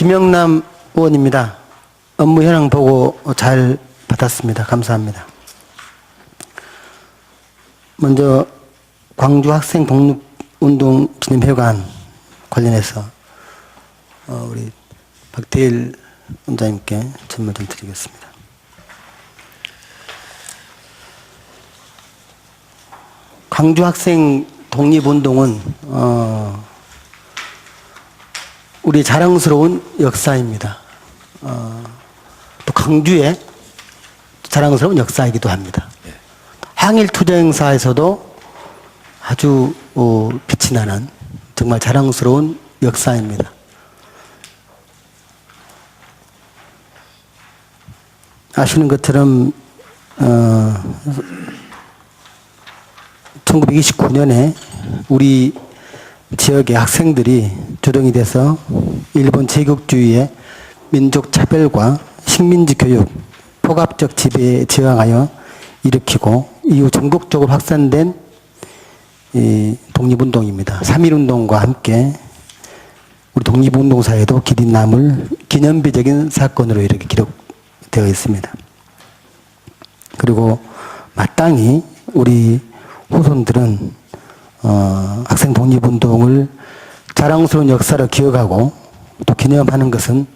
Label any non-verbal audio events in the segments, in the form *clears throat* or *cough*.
김영남 의원입니다. 업무 현황 보고 잘 받았습니다. 감사합니다. 먼저 광주 학생 독립 운동 기념회관 관련해서 어, 우리 박태일 원장님께 질문 좀 드리겠습니다. 광주 학생 독립운동은 어, 우리 자랑스러운 역사입니다. 어, 또 광주의 자랑스러운 역사이기도 합니다. 항일 투쟁 행사에서도 아주 어, 빛이 나는 정말 자랑스러운 역사입니다. 아시는 것처럼 어, 1929년에 우리 지역의 학생들이 주동이 돼서 일본 제국주의의 민족 차별과 식민지 교육, 포갑적 지배에 저항하여 일으키고 이후 전국적으로 확산된 이 독립운동입니다. 3.1운동과 함께 우리 독립운동사에도 길이 남을 기념비적인 사건으로 이렇게 기록되어 있습니다. 그리고 마땅히 우리 후손들은 어, 학생 독립운동을 자랑스러운 역사로 기억하고 또 기념하는 것은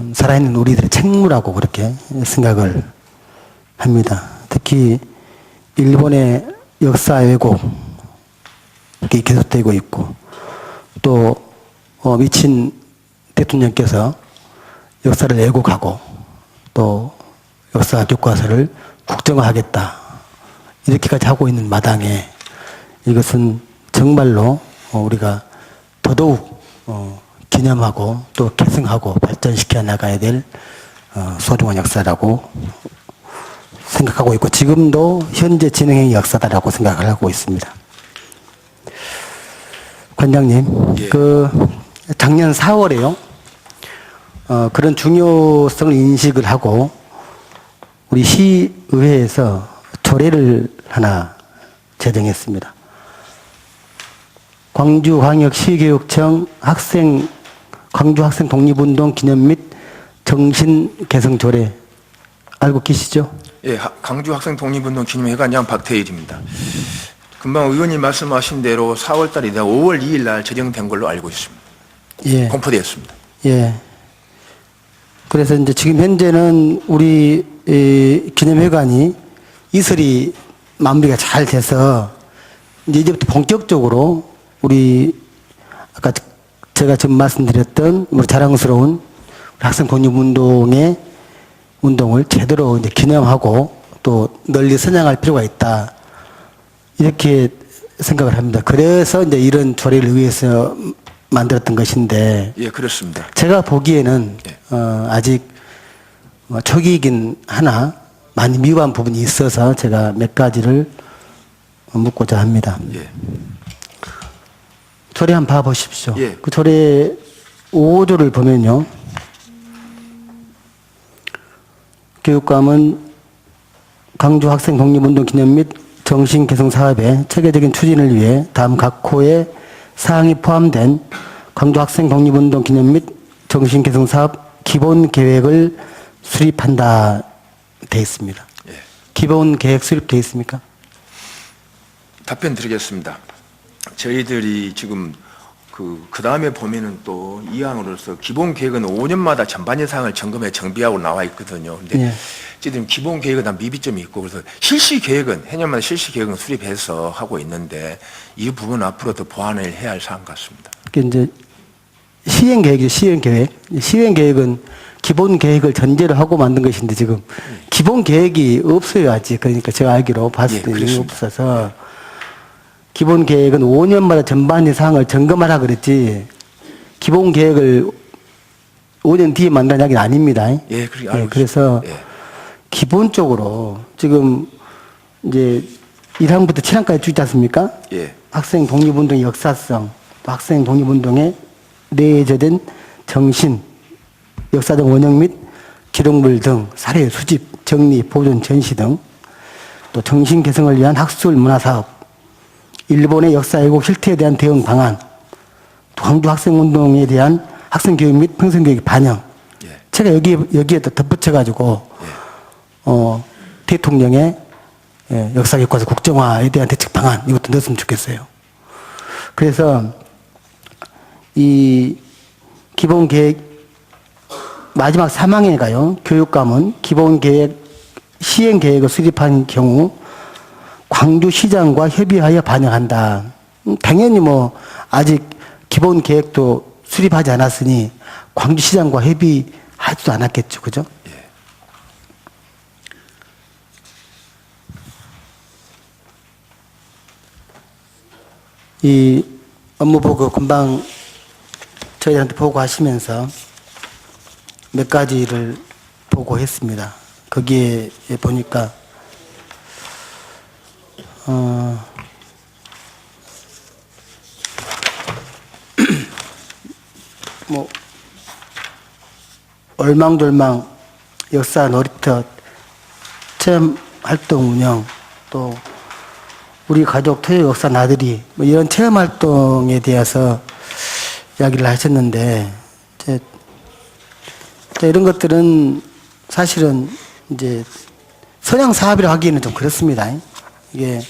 음, 살아있는 우리들의 책무라고 그렇게 생각을 합니다. 특히 일본의 역사 왜곡 이 계속되고 있고 또 어, 미친 대통령께서 역사를 왜곡하고 또 역사 교과서를 국정화하겠다 이렇게까지 하고 있는 마당에 이것은 정말로 어, 우리가 더더욱 어, 기념하고 또 계승하고 발전시켜 나가야 될 어, 소중한 역사라고 생각하고 있고 지금도 현재 진행의 역사다라고 생각을 하고 있습니다. 관장님, 예. 그 작년 4월에요. 어, 그런 중요성을 인식을 하고 우리 시의회에서 조례를 하나 제정했습니다. 광주광역시교육청 학생 광주 학생 독립운동 기념 및 정신 개성 조례 알고 계시죠? 예, 하- 강주 학생 독립운동 기념회관장 박태일입니다. 금방 의원님 말씀하신 대로 4월 달이 다 5월 2일 날 제정된 걸로 알고 있습니다. 예. 공포되었습니다. 예. 그래서 이제 지금 현재는 우리 이 기념회관이 이설이 마무리가 잘 돼서 이제 이제부터 본격적으로 우리 아까 제가 지금 말씀드렸던 우리 자랑스러운 학생 독립운동의 운동을 제대로 이제 기념하고 또 널리 선양할 필요가 있다. 이렇게 생각을 합니다. 그래서 이제 이런 조례를 위해서 만들었던 것인데 예, 그렇습니다. 제가 보기에는 예. 어, 아직 뭐 초기이긴 하나 많이 미흡한 부분이 있어서 제가 몇 가지를 묻고자 합니다. 예. 조례 한번 봐보십시오. 예. 그 조례 5조를 보면요. 교육감은 강주 학생 독립운동 기념 및 정신 개성 사업의 체계적인 추진을 위해 다음 각 호의 사항이 포함된 강주 학생 독립운동 기념 및 정신 개성 사업 기본 계획을 수립한다 돼 있습니다. 예. 기본 계획 수립돼 있습니까? 답변 드리겠습니다. 저희들이 지금 그, 그 다음에 보면은 또 이항으로서 기본 계획은 5년마다 전반의 사항을 점검해 정비하고 나와 있거든요. 근데 예. 지금 기본 계획은 다 미비점이 있고 그래서 실시 계획은 해년마다 실시 계획은 수립해서 하고 있는데 이 부분 앞으로 더 보완을 해야 할 사항 같습니다. 그 이제 시행 계획이죠. 시행 계획. 시행 계획은 기본 계획을 전제로 하고 만든 것인데 지금 기본 계획이 없어요 아직. 그러니까 제가 알기로 봤을 예, 때 그렇습니다. 없어서 기본 계획은 5년마다 전반의 사항을 점검하라 그랬지. 기본 계획을 5년 뒤에 만든 이야기는 아닙니다. 예, 그렇게 알고 그래서. 예. 기본적으로 지금 이제 1항부터 7항까지 쭉 있지 않습니까? 예. 학생 독립운동의 역사성, 또 학생 독립운동에 내재된 정신, 역사적 원형 및 기록물 등 사례 수집, 정리, 보존, 전시 등 또 정신 개성을 위한 학술 문화 사업, 일본의 역사 왜곡 실태에 대한 대응 방안, 또 광주 학생 운동에 대한 학생 교육 및 평생 교육 반영. 예. 제가 여기 여기에다 덧붙여 가지고 어 대통령의 예, 역사 교과서 국정화에 대한 대책 방안 이것도 넣었으면 좋겠어요. 그래서 이 기본 계획 마지막 3항에 가요. 교육감은 기본 계획 시행 계획을 수립한 경우 광주시장과 협의하여 반영한다. 음, 당연히 뭐 아직 기본 계획도 수립하지 않았으니 광주시장과 협의하지도 않았겠죠, 그죠? 이 업무 보고 금방 저희한테 보고하시면서 몇 가지를 보고했습니다. 거기에 보니까 어, *clears throat* 뭐 얼망졸망 역사 놀이터 체험 활동 운영 또 우리 가족 토요 역사 나들이 뭐 이런 체험 활동에 대해서 이야기를 하셨는데 이제 자, 이런 것들은 사실은 이제 선양 사업이라고 하기에는 좀 그렇습니다. 이게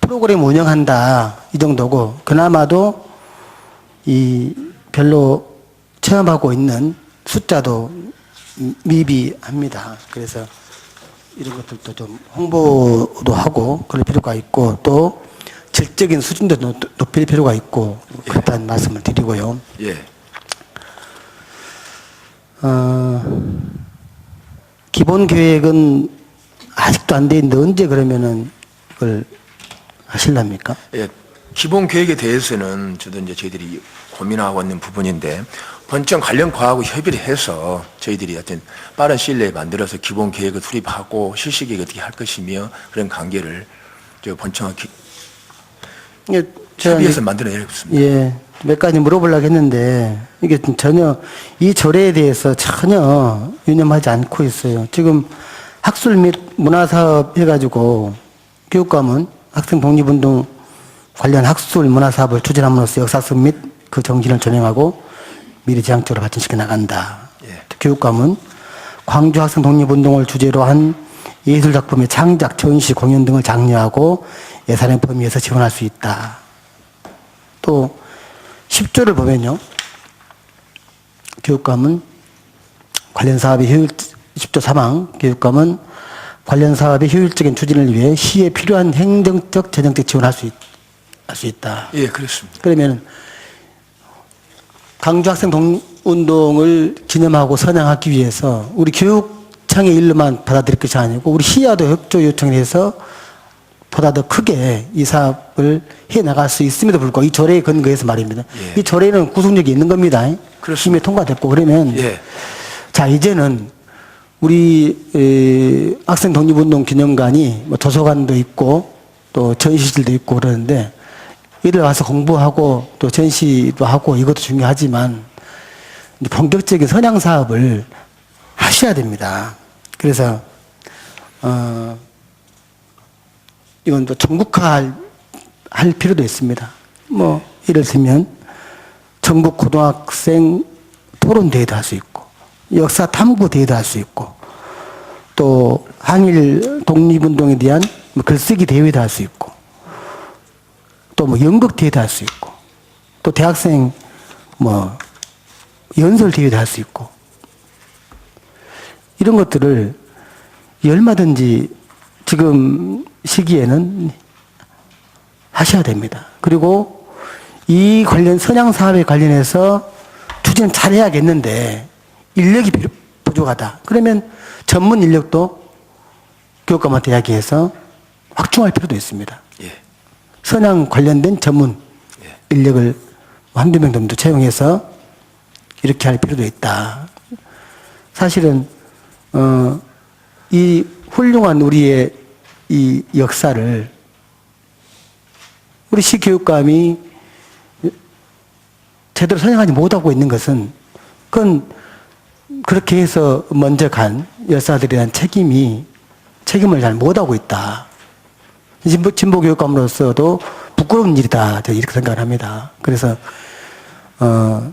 프로그램 운영한다 이 정도고 그나마도 이 별로 체험하고 있는 숫자도 미비합니다. 그래서 이런 것들도 좀 홍보도 하고 그럴 필요가 있고 또 질적인 수준도 높- 높일 필요가 있고 그렇다는 말씀을 드리고요. 예. 어, 기본 계획은 아직도 안 돼 있는데 언제 그러면은 그걸 하실랍니까? 예, 기본 계획에 대해서는 저도 이제 저희들이 고민하고 있는 부분인데 본청 관련 과하고 협의를 해서 저희들이 하여튼 빠른 시일 내에 만들어서 기본 계획을 수립하고 실시 계획 어떻게 할 것이며 그런 관계를 저 이게 제가 협의해서 만들어내겠습니다. 예, 몇 가지 물어보려고 했는데, 이게 좀 전혀, 이 조례에 대해서 전혀 유념하지 않고 있어요. 지금 학술 및 문화사업 해가지고, 교육감은 학생 독립운동 관련 학술 문화사업을 추진함으로써 역사성 및그 정신을 조명하고 미래 지향적으로 발전시켜 나간다. 예. 교육감은 광주 학생 독립운동을 주제로 한 예술 작품의 창작, 전시, 공연 등을 장려하고 예산의 범위에서 지원할 수 있다. 또 10조를 보면요. 교육감은 관련 사업의 효율 10조 3항 교육감은 관련 사업의 효율적인 추진을 위해 시에 필요한 행정적 재정적 지원할 수, 있, 할수 있다. 예, 그렇습니다. 그러면 강주 학생 동- 운동을 기념하고 선양하기 위해서 우리 교육청의 일로만 받아들일 것이 아니고 우리 시야도 협조 요청을 해서 보다 더 크게 이 사업을 해 나갈 수 있음에도 불구하고 이 조례에 근거해서 말입니다. 예. 이 조례는 구속력이 있는 겁니다. 그렇습니다. 이미 통과됐고 그러면 예. 자 이제는 우리 에, 학생 독립운동 기념관이 뭐 도서관도 있고 또 전시실도 있고 그러는데 이를 와서 공부하고 또 전시도 하고 이것도 중요하지만 본격적인 선양 사업을 하셔야 됩니다. 그래서 어 이건 또 전국화할 할 필요도 있습니다. 뭐 예를 들면 전국 고등학생 토론 대회도 할 수 있고 역사 탐구 대회도 할 수 있고 또 항일 독립운동에 대한 뭐 글쓰기 대회도 할 수 있고 또 뭐 연극 대회도 할 수 있고 또 대학생 뭐 연설 대회도 할 수 있고 이런 것들을 얼마든지 지금 시기에는 하셔야 됩니다. 그리고 이 관련 선양 사업에 관련해서 추진 잘 해야겠는데 인력이 필요- 부족하다. 그러면 전문 인력도 교육감한테 이야기해서 확충할 필요도 있습니다. 예. 선양 관련된 전문 예. 인력을 한두 명 정도 채용해서 이렇게 할 필요도 있다. 사실은 어, 이 훌륭한 우리의 이 역사를 우리 시 교육감이 제대로 선양하지 못하고 있는 것은 그건 그렇게 해서 먼저 간 열사들에 대한 책임이 책임을 잘 못하고 있다. 진보, 진보 교육감으로서도 부끄러운 일이다. 이렇게 생각을 합니다. 그래서 어,